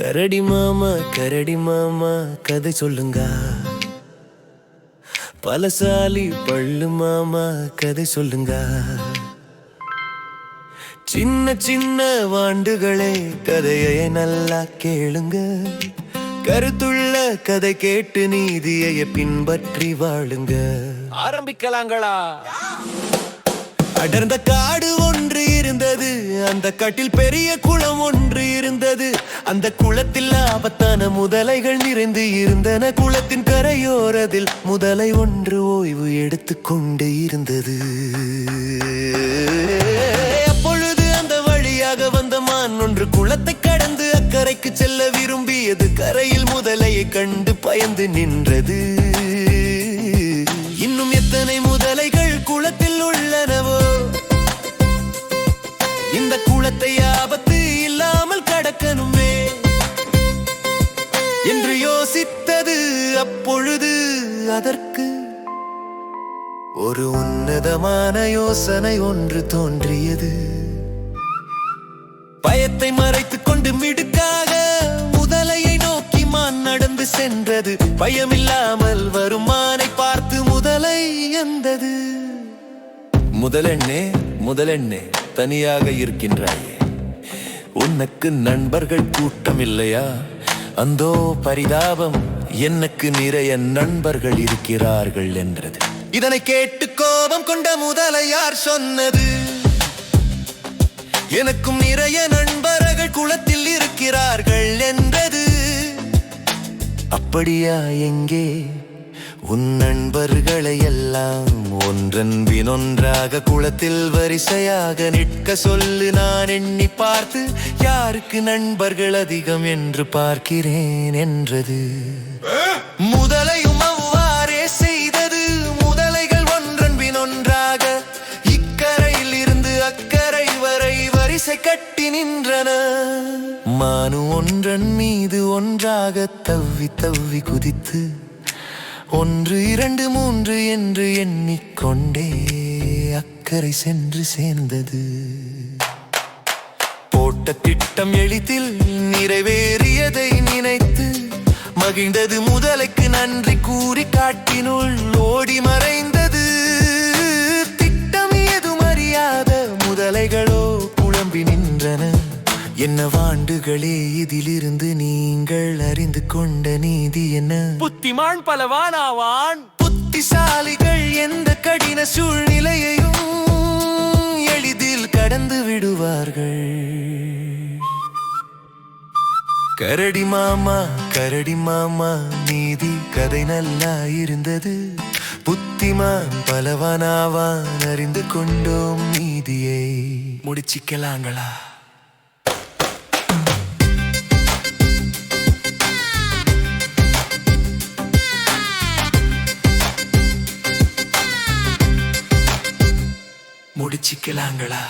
கரடி மாமா கரடி மாமா கதை சொல்லுங்க. பலசாலி பள்ளு மாமா கதை சொல்லுங்க. சின்ன சின்ன வாண்டுகளே கதையை நல்லா கேளுங்க. கருத்துள்ள கதை கேட்டு நீதியை பின்பற்றி வாழுங்க. ஆரம்பிக்கலாங்களா? அடர்ந்த காடு ஒன்று இருந்தது அந்த காட்டில் பெரிய குளம் ஒன்று இருந்தது. அந்த குளத்தில் ஆபத்தான முதலைகள் நிறைந்து இருந்தன. குளத்தின் கரையோரத்தில் முதலை ஒன்று ஓய்வு எடுத்துக்கொண்டு இருந்தது. அப்பொழுது அந்த வழியாக வந்த மான் ஒன்று குளத்தை கடந்து அக்கறைக்கு செல்ல விரும்பியது. கரையில் முதலையை கண்டு பயந்து நின்றது. அதற்கு ஒரு உன்னதமான யோசனை ஒன்று தோன்றியது. பயத்தை மறைத்துக் கொண்டு மிடுக்காக முதலையை நோக்கி மான் நடந்து சென்றது. பயமில்லாமல் வரும் மானை பார்த்து முதலை எந்தது? முதலெண்ணே முதலெண்ணே தனியாக இருக்கின்றாயே. உனக்கு நண்பர்கள் கூட்டம் இல்லையா அந்தோ பரிதாபம். எனக்கு நிறைய நண்பர்கள் இருக்கிறார்கள் என்றது. இதனை கேட்டு கோபம் கொண்ட முதலை யார் சொன்னது. எனக்கும் நிறைய நண்பர்கள் குளத்தில் இருக்கிறார்கள் என்றது. அப்படியா எங்கே? உன் நண்பர்களை எல்லாம் ஒன்றன் பினொன்றாக குளத்தில் வரிசையாக நிற்க சொல்லு. நான் எண்ணி பார்த்து யாருக்கு நண்பர்கள் அதிகம் என்று பார்க்கிறேன் என்றது. முதலையும் அவ்வாறே செய்தது. முதலைகள் ஒன்றன் பினொன்றாக இக்கரையில் இருந்து அக்கறை வரை வரிசை கட்டி நின்றன. மானு ஒன்றன் மீது ஒன்றாக தவ்வி தவ்வி குதித்து ஒன்று இரண்டு மூன்று என்று எண்ணிக்கொண்டே அக்கறை சென்று சேர்ந்தது. போட்ட திட்டம் எளிதில் நிறைவேறியதை நினைத்து மகிழ்ந்தது முதலைக்கு நன்றி கூறி காட்டினுள் ஓடி மறைந்தது. திட்டம் ஏதும் அறியாத முதலைகளோ குழம்பி நின்றன. என்ன வாண்டுகளே இதிலிருந்து நீங்கள் அறிந்து கொண்ட நீதி என்ன? புத்திமான் பலவானாவான். புத்திசாலிகள் எந்த கடின சூழ்நிலையையும் எளிதில் கடந்து விடுவார்கள். கரடி மாமா கரடி மாமா நீதி கதை நல்லா இருந்தது. புத்திமான் பலவானாவான் அறிந்து கொண்டோம் நீதியை. முடிச்சிக்கலாங்களா? முடிச்சிக்கலாங்களா?